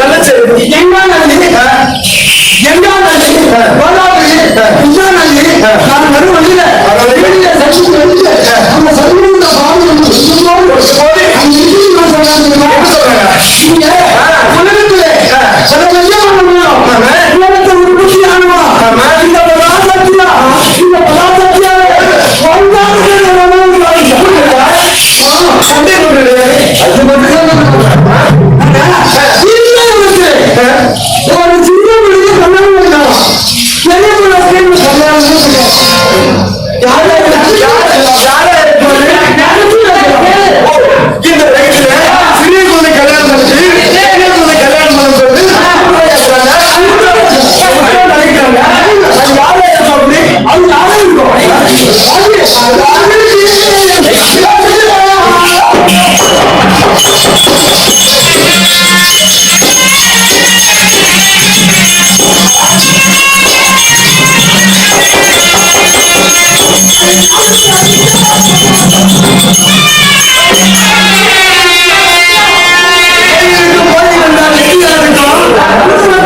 நல்லச்செருப்பு எங்கா நல்லது எங்கா நல்லது கோலாவது இங்கா நல்லது நான் மறுவழியில வெளியில சந்திச்சு வெளியில நம்ம சந்திருந்த பாவம் சுத்தமாக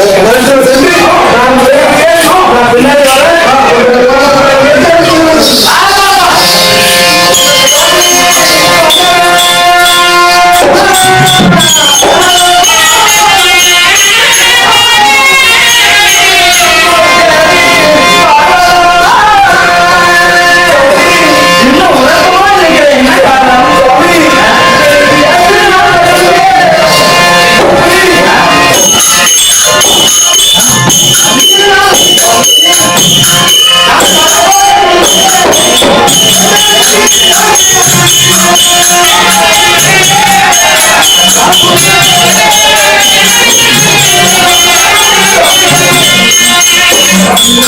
నా పిల్లలు నా పిల్లలు